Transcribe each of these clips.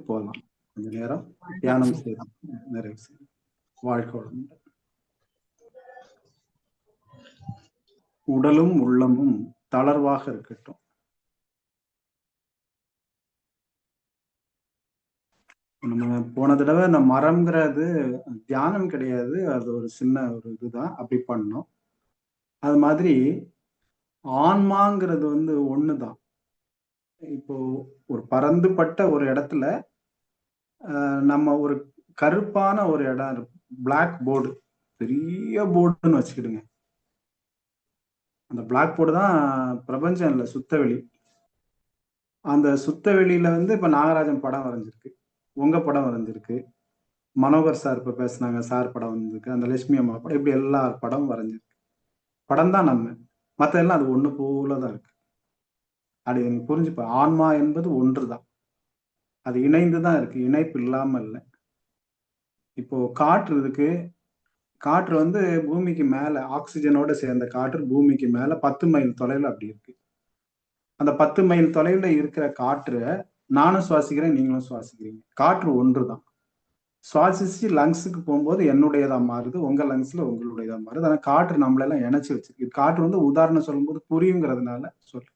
வருதோ போகலாம் கொஞ்ச நேரம் தியானம் செய்யலாம் நிறைவு செய்யலாம் வாழ்க்கை வளமுடன். உடலும் உள்ளமும் தளர்வாக இருக்கட்டும் நம்ம போன தடவை இந்த மரம்ங்கிறது தியானம் கிடையாது அது ஒரு சின்ன ஒரு இதுதான் அப்படி பண்ணோம் அது மாதிரி ஆன்மாங்கிறது வந்து ஒண்ணுதான் இப்போ ஒரு பறந்துபட்ட ஒரு இடத்துல நம்ம ஒரு கருப்பான ஒரு இடம் இருக்கும் பிளாக் போர்டு பெரிய போர்டுன்னு வச்சுக்கிடுங்க. அந்த பிளாக் போர்டு தான் பிரபஞ்சம் இல்லை சுத்தவெளி. அந்த சுத்தவெளியில வந்து இப்ப நாகராஜன் படம் வரைஞ்சிருக்கு. உங்க படம் வரைஞ்சிருக்கு. மனோகர் சார் இப்ப பேசுனாங்க சார் படம் வந்திருக்கு அந்த லட்சுமி அம்மா படம் இப்படி எல்லா படம் வரைஞ்சிருக்கு. படம் தான் நம்ம. மற்ற எல்லாம் அது ஒன்று போல தான் இருக்கு. அப்படி எனக்கு புரிஞ்சுப்பேன் ஆன்மா என்பது ஒன்று தான் அது இணைந்து தான் இருக்கு. இணைப்பு இல்லாமல் இல்லை. இப்போ காற்று இருக்கு காற்று வந்து பூமிக்கு மேல ஆக்சிஜனோட சேர்ந்த காற்று பூமிக்கு மேல பத்து மைல் தொலைவில் அப்படி இருக்கு. அந்த பத்து மைல் தொலைவில் இருக்கிற காற்றை நானும் சுவாசிக்கிறேன் நீங்களும் சுவாசிக்கிறீங்க. காற்று ஒன்று தான் சுவாசிச்சு லங்ஸுக்கு போகும்போது என்னுடையதா மாறுது உங்க லங்ஸ்ல உங்களுடையதா மாறுது. ஆனா காற்று நம்மளெல்லாம் இணைச்சி வச்சிருக்கு. காற்று வந்து உதாரணம் சொல்லும்போது புரியுங்கிறதுனால சொல்லு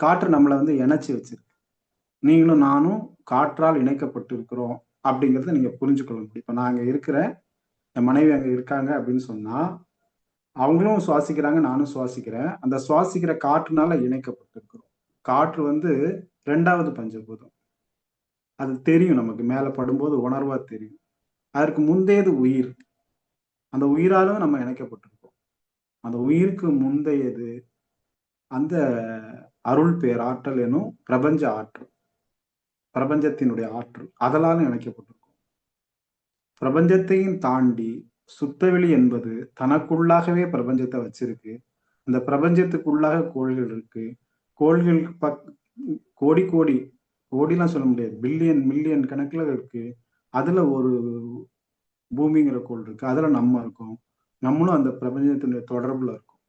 காற்று நம்மளை வந்து இணைச்சி வச்சிருக்கு. நீங்களும் நானும் காற்றால் இணைக்கப்பட்டிருக்கிறோம் அப்படிங்கிறத நீங்க புரிஞ்சுக்கொள்ள முடியும் இப்போ நான் அங்க இருக்கிறேன் என் மனைவி அங்க இருக்காங்க அப்படின்னு சொன்னா அவங்களும் சுவாசிக்கிறாங்க நானும் சுவாசிக்கிறேன். அந்த சுவாசிக்கிற காற்றுனால இணைக்கப்பட்டிருக்கிறோம். காற்று வந்து ரெண்டாவது பஞ்சபூதம். அது தெரியும் நமக்கு மேலே படும்போது உணர்வா தெரியும். அதற்கு முந்தையது உயிர். அந்த உயிராலும் நம்ம இணைக்கப்பட்டிருக்கோம் அந்த உயிருக்கு முந்தையது அந்த அருள் பேராற்றல் எனும் பிரபஞ்ச ஆற்றல். பிரபஞ்சத்தினுடைய ஆற்றல். அதலாலும் இணைக்கப்பட்டிருக்கும். பிரபஞ்சத்தையும் தாண்டி சுத்தவெளி என்பது தனக்குள்ளாகவே பிரபஞ்சத்தை வச்சிருக்கு. அந்த பிரபஞ்சத்துக்குள்ளாக கோள்கள் இருக்கு. கோள்கள் பக் கோடி கோடி கோடிலாம் சொல்ல முடியாது. பில்லியன் மில்லியன் கணக்கில் இருக்கு. அதுல ஒரு பூமிங்கிற கோள் இருக்கு. அதுல நம்ம இருக்கோம். நம்மளும் அந்த பிரபஞ்சத்தினுடைய தொடர்புல இருக்கும்.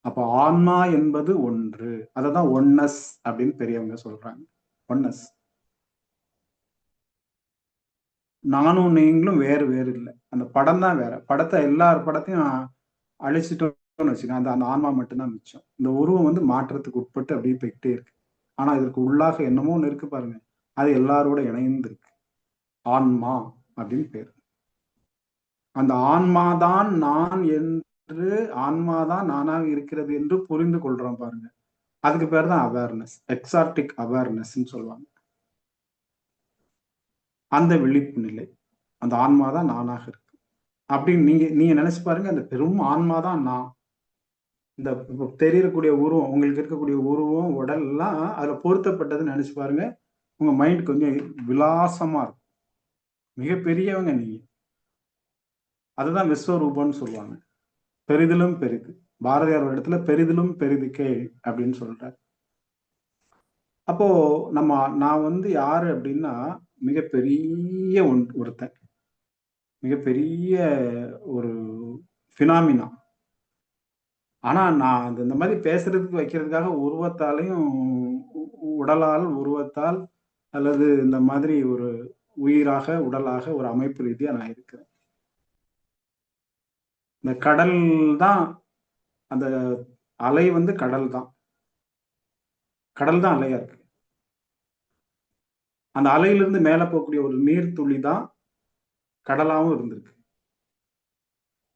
அப்ப ஆன்மா என்பது ஒன்று. அததான் ஒன்னஸ் அப்படின்னு பெரியவங்க சொல்றாங்க. ஒன்னஸ் நானும் நீங்களும் வேறு வேறு இல்லை. அந்த படம் தான் வேற. படத்தை எல்லார் படத்தையும் அழிச்சிட்டோம்னு வச்சுக்கோங்க. அந்த அந்த ஆன்மா மட்டும்தான் மிச்சம். இந்த உருவம் வந்து மாற்றத்துக்கு உட்பட்டு அப்படியே போய்கிட்டே இருக்கு. ஆனா இதற்கு உள்ளாக என்னமோ ஒன்று இருக்கு பாருங்க. அது எல்லாரோட இணைந்து இருக்கு ஆன்மா அப்படின்னு பேர். அந்த ஆன்மாதான் நான் என்று ஆன்மாதான் நானாக இருக்கிறது என்று புரிந்து கொள்றோம் பாருங்க. அதுக்கு பேர் தான் அவேர்னஸ் எக்ஸார்டிக் அவேர்னஸ்ன்னு சொல்லுவாங்க. அந்த விழிப்பு நிலை அந்த ஆன்மா தான் நானாக இருக்கு. அப்படின்னு நீங்க நீங்க நினைச்சு பாருங்க அந்த பெரும் ஆன்மா தான் நான். இந்த தெரியக்கூடிய உருவம் உங்களுக்கு இருக்கக்கூடிய உருவம் உடல் எல்லாம் அதுல பொருத்தப்பட்டதுன்னு நினைச்சு பாருங்க உங்க மைண்ட் கொஞ்சம் விலாசமா இருக்கும். மிகப்பெரியவங்க நீங்க. அதுதான் விஸ்வரூபம்னு சொல்லுவாங்க. பெரிதிலும் பெரிது. பாரதியார் ஒரு இடத்துல பெரிதிலும் பெரிதுக்கே அப்படின்னு சொல்றாரு. அப்போ நம்ம நான் வந்து யாரு அப்படின்னா மிகப்பெரிய ஒன் ஒருத்தன். மிகப்பெரிய ஒரு ஃபினாமினா ஆனா நான் அந்த இந்த மாதிரி பேசுறதுக்கு வைக்கிறதுக்காக உருவத்தாலையும் உடலால் உருவத்தால் அல்லது இந்த மாதிரி ஒரு உயிராக உடலாக ஒரு அமைப்பு ரீதியா நான் இருக்கிறேன். இந்த கடல் தான் அந்த அலை வந்து கடல் தான். கடல் தான் அலையா இருக்கு. அந்த அலையிலிருந்து மேல போகக்கூடிய ஒரு நீர்த்துளி தான் கடலாவும் இருந்திருக்கு.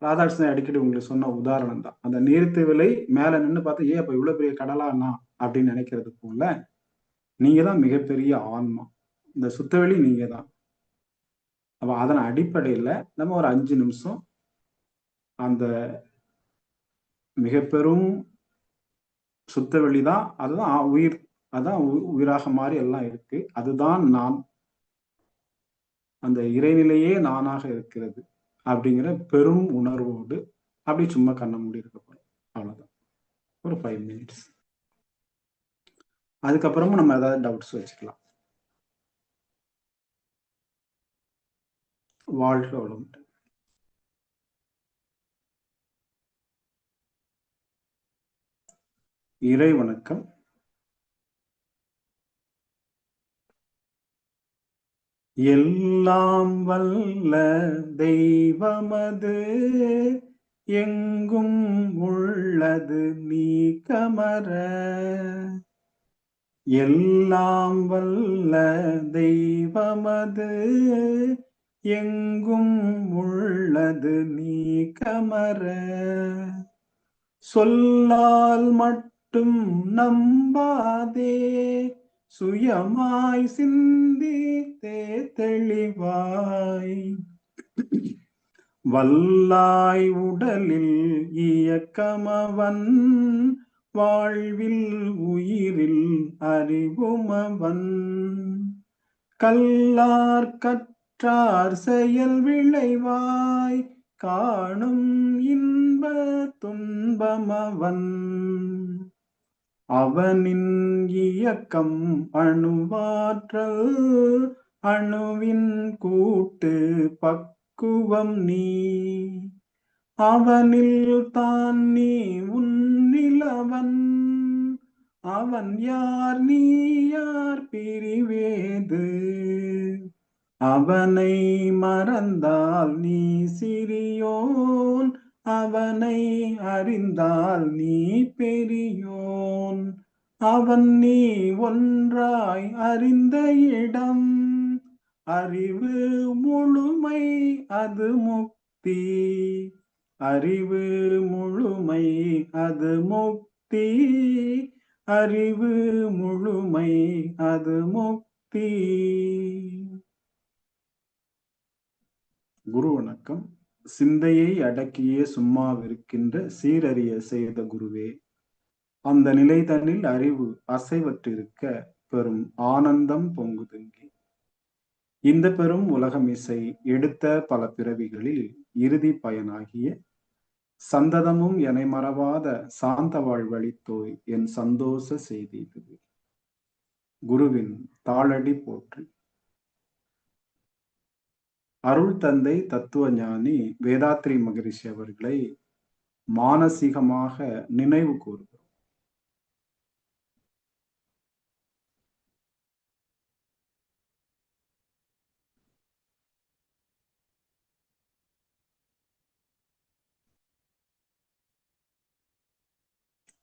ராதாகிருஷ்ணன் அடிக்கடி உங்களுக்கு சொன்ன உதாரணம் தான். அந்த நீர்த்துவிலை மேல நின்று பார்த்தா ஏன் அப்ப இவ்வளவு பெரிய கடலானா அப்படின்னு நினைக்கிறது போல நீங்க தான் மிகப்பெரிய ஆன்மா. இந்த சுத்தவெளி நீங்க தான். அப்ப அதன் அடிப்படையில நம்ம ஒரு அஞ்சு நிமிஷம் அந்த மிக பெரும் சுத்தவெளி தான் அதுதான் உயிர் அதான் உயிராக மாறி எல்லாம் இருக்கு. அதுதான் நான் அந்த இறைநிலையே நானாக இருக்கிறது அப்படிங்கிற பெரும் உணர்வோடு அப்படி சும்மா கண்ண மூடி இருக்க போறோம். அவ்வளவுதான். ஒரு ஃபைவ் மினிட்ஸ் அதுக்கப்புறமும் நம்ம ஏதாவது டவுட்ஸ் வச்சுக்கலாம். வாழ்க்கை வளமுடன். இறை வணக்கம் எல்லாம் வல்ல தெய்வமது எங்கும் உள்ளது நீ கமர. எல்லாம் வல்ல தெய்வமது எங்கும் உள்ளது நீ கமர. சொல்லால் மட்டும் மட்டும் நம்பாதே சுயமாய் சிந்தித்தே தெளிவாய். வல்லாய் உடலில் இயக்கமவன் வாழ்வில் உயிரில் அறிவுமவன். கல்லார் கற்றார் செயல் விளைவாய் காணும் இன்ப துன்பமவன். அவனின் இயக்கம் அணுவாற்றல் அணுவின் கூட்டு பக்குவம் நீ. அவனில் தான் நீ உன்னிலவன் அவன் யார் நீ யார் பிரிவேது. அவனை மறந்தால் நீ சிறியோன் அவனை அறிந்தால் நீ பெரியோன். அவன் நீ ஒன்றாய் அறிந்த இடம். அறிவு முழுமை அது முக்தி. அறிவு முழுமை அது முக்தி. அறிவு முழுமை அது முக்தி. குரு வணக்கம். சிந்தையை அடக்கியே சும்மாவிருக்கின்ற சீரறிய செய்த குருவே அந்த நிலைதனில் அறிவு அசைவற்றிருக்க பெரும் ஆனந்தம் பொங்குதுங்கி. இந்த பெரும் உலகம் இசை எடுத்த பல பிறவிகளில் இறுதி பயனாகிய சந்ததமும் என மறவாத சாந்த வாழ்வழித்தோய் என் சந்தோஷ செய்தி இதுவே குருவின் தாளடி போற்றி. அருள் தந்தை தத்துவ ஞானி வேதாத்ரி மகரிஷி அவர்களை மானசீகமாக நினைவு கூறுகிறோம்.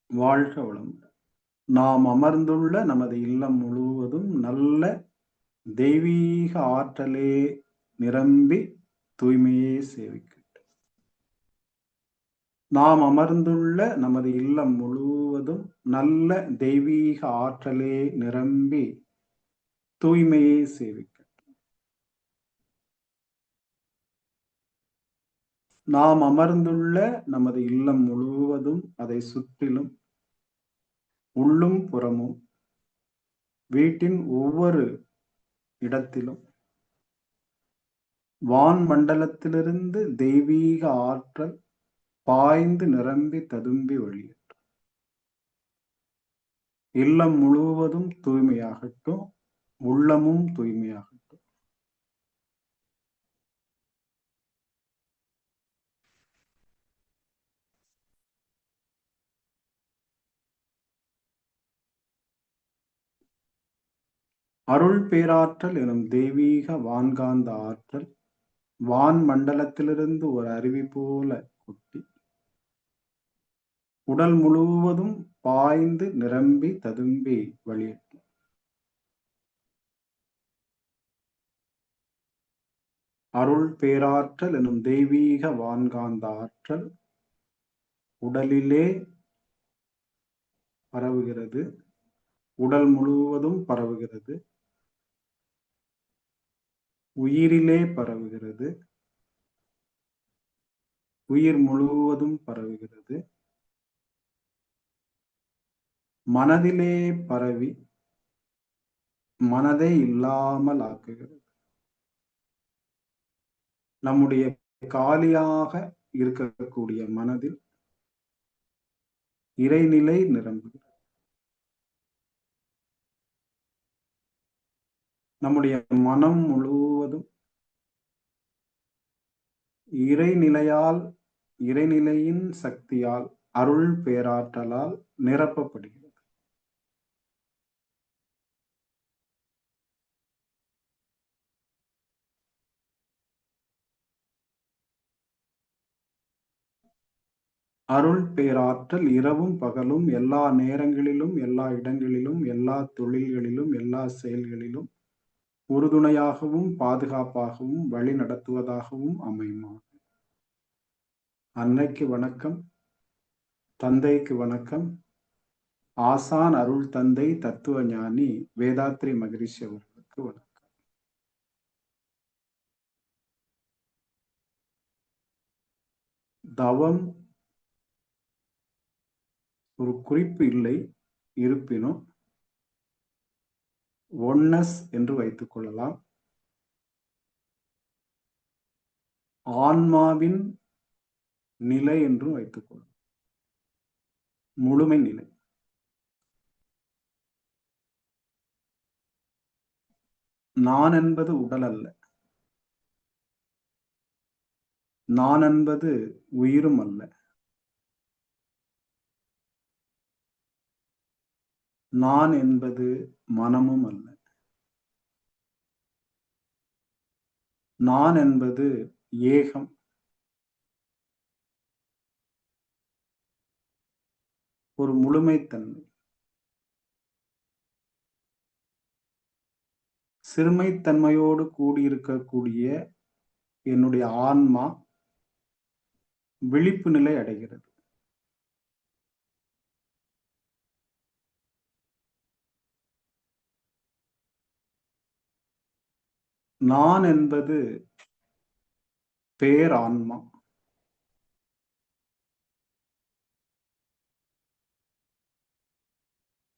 வாழ்க வளம் நாம் அமர்ந்துள்ள நமது இல்லம் முழுவதும் நல்ல தெய்வீக ஆற்றலே நிரம்பி தூய்மையே சேவிக்கட்டும். நாம் அமர்ந்துள்ள நமது இல்லம் முழுவதும் நல்ல தெய்வீக ஆற்றலே நிரம்பி தூய்மையே சேவிக்கட்டும். நாம் அமர்ந்துள்ள நமது இல்லம் முழுவதும் அதை சுற்றிலும் உள்ளும் புறமும் வீட்டின் ஒவ்வொரு இடத்திலும் வான் மண்டலத்திலிருந்து தெய்வீக ஆற்றல் பாய்ந்து நிரம்பி ததும்பி வழியற்ற இல்லம் முழுவதும் தூய்மையாகட்டும் உள்ளமும் தூய்மையாகட்டும். அருள் பேராற்றல் எனும் தெய்வீக வான்காந்த ஆற்றல் வான் மண்டலத்திலிருந்து ஒரு அருவி போல கொட்டி உடல் முழுவதும் பாய்ந்து நிரம்பி ததும்பி வழியட்டும் அருள் பேராற்றல் எனும் தெய்வீக வான்காந்த ஆற்றல் உடலிலே பரவுகிறது. உடல் முழுவதும் பரவுகிறது. உயிரிலே பரவுகிறது. உயிர் முழுவதும் பரவுகிறது. மனதிலே பரவி மனதை இல்லாமல் ஆக்குகிறது. நம்முடைய காலியாக இருக்கக்கூடிய மனதில் இறைநிலை நிரம்புகிறது. நம்முடைய மனம் முழுவதும் இறைநிலையால் இறைநிலையின் சக்தியால் அருள் பேராற்றலால் நிரப்பப்படுகிறது. அருள் பேராற்றல் இரவும் பகலும் எல்லா நேரங்களிலும் எல்லா இடங்களிலும் எல்லா தொழில்களிலும் எல்லா செயல்களிலும் உறுதுணையாகவும் பாதுகாப்பாகவும் வழி நடத்துவதாகவும் அமையுமா அன்னைக்கு வணக்கம் தந்தைக்கு வணக்கம் ஆசான் அருள் தந்தை தத்துவ ஞானி வேதாத்ரி மகரிஷி அவர்களுக்கு வணக்கம். தவம் ஒரு குறிப்பு இல்லை இருப்பினும் ஒன்னஸ் என்று வைத்துக் கொள்ளலாம். ஆன்மாவின் நிலை என்றும் வைத்துக் கொள்ளலாம். முழுமை நிலை. நான் என்பது உடல் அல்ல. நான் என்பது உயிரும் அல்ல. நான் என்பது மனமும் அல்ல. நான் என்பது ஏகம். ஒரு முழுமைத்தன்மை. சிறுமைத்தன்மையோடு கூடியிருக்கக்கூடிய என்னுடைய ஆன்மா விழிப்பு நிலை அடைகிறது. நான் என்பது பேரான்மா.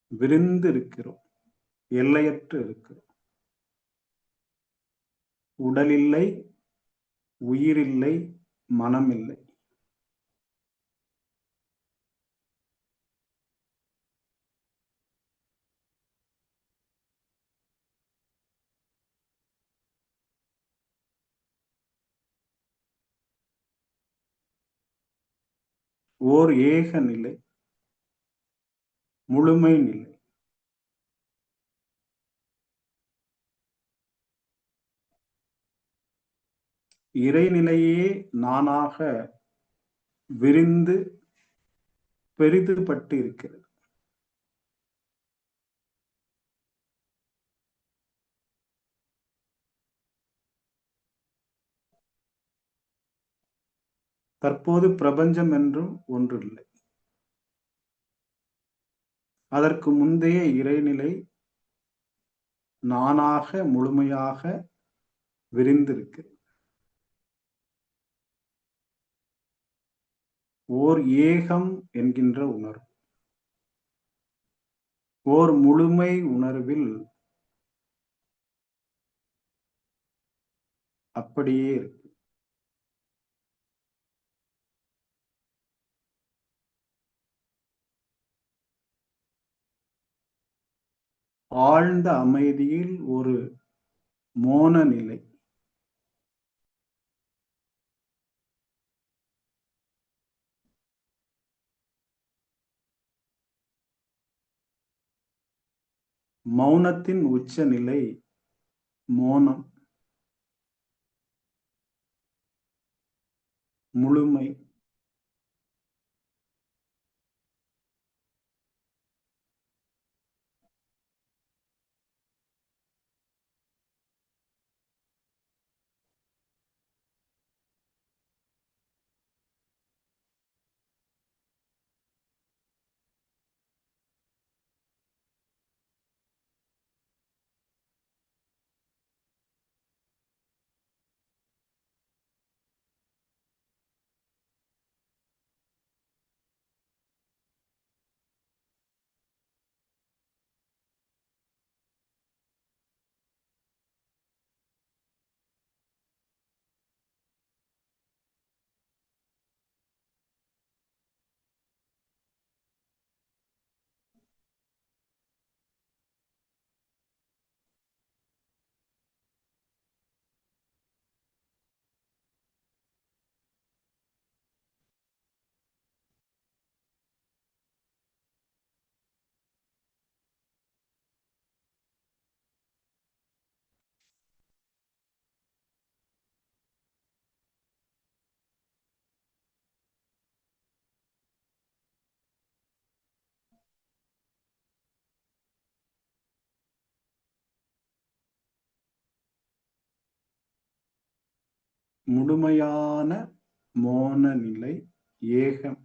விரிந்து இருக்கிறோம் எல்லையற்று இருக்கிறோம். உடலில்லை உயிரில்லை மனமில்லை. ஓர் ஏக நிலை முழுமை நிலை. இறைநிலையே நானாக விரிந்து பெரிதுபட்டு இருக்கிறது தற்போது பிரபஞ்சம் என்றும் ஒன்றில்லை. அதற்கு முந்தைய இறைநிலை நானாக முழுமையாக விரிந்திருக்கிறது. ஓர் ஏகம் என்கின்ற உணர்வு. ஓர் முழுமை உணர்வில் அப்படியே இருக்கு. ஆழ்ந்த அமைதியில் ஒரு மோன நிலை. மௌனத்தின் உச்ச நிலை மோனம். முழுமை. முழுமையான மோன நிலை ஏகம்.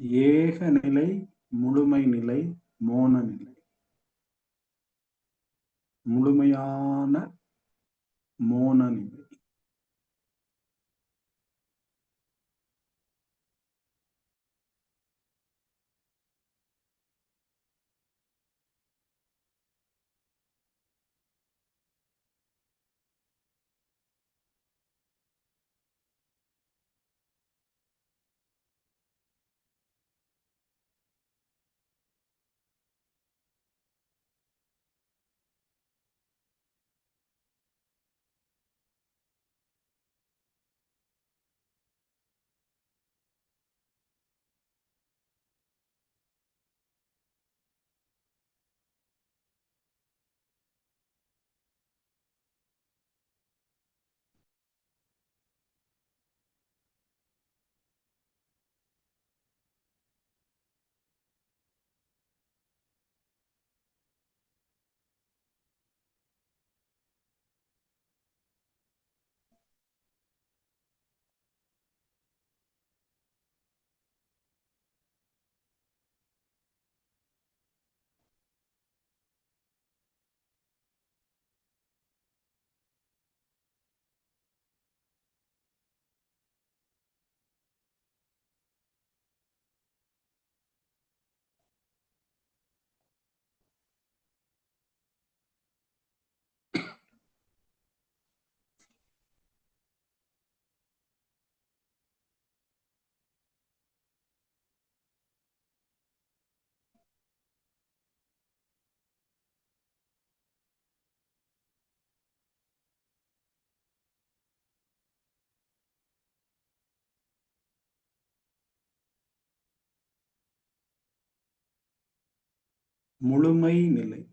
ஏக நிலை முழுமை நிலை மோன நிலை முழுமையான மோன நிலை முழுமை நிலை.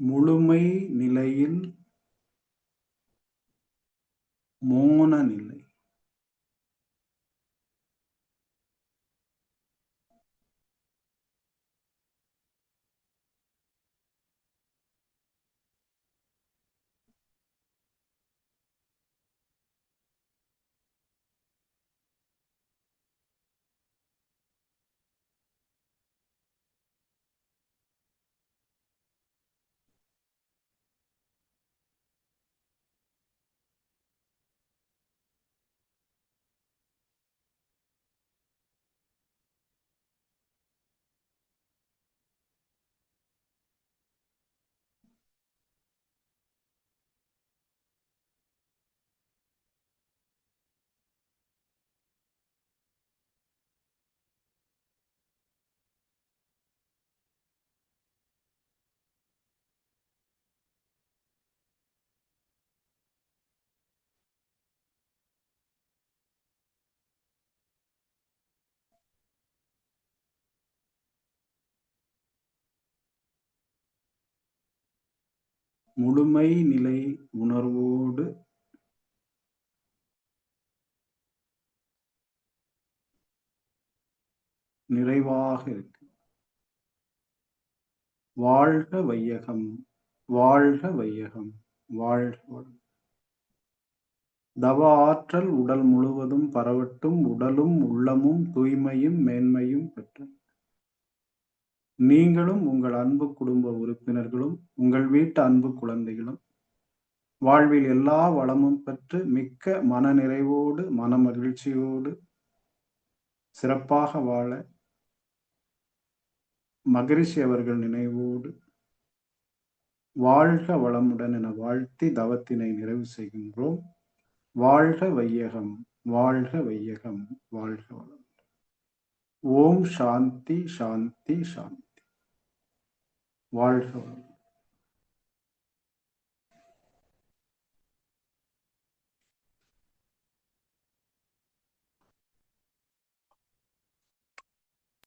முழுமை நிலையில் மோன நிலை. முழுமை நிலை உணர்வோடு நிறைவாக இருக்கு. வாழ்க வையகம் வாழ்க வையகம் வாழ்க தவ ஆற்றல் உடல் முழுவதும் பரவட்டும் உடலும் உள்ளமும் தூய்மையும் மேன்மையும் பெற்ற நீங்களும் உங்கள் அன்பு குடும்ப உறுப்பினர் வீட்டு அன்பு குழந்தைகளும் வாழ்வில் எல்லா வளமும் பெற்று மிக்க மன நிறைவோடு மன மகிழ்ச்சியோடு சிறப்பாக வாழ மகரிஷி அவர்கள் நினைவோடு வாழ்க வளமுடன் என வாழ்த்தி தவத்தினை நிறைவு செய்கின்றோம். வாழ்க வையகம் வாழ்க வையகம் வாழ்க வளம் ஓம் சாந்தி சாந்தி சாந்தி. வாழ்க வளம்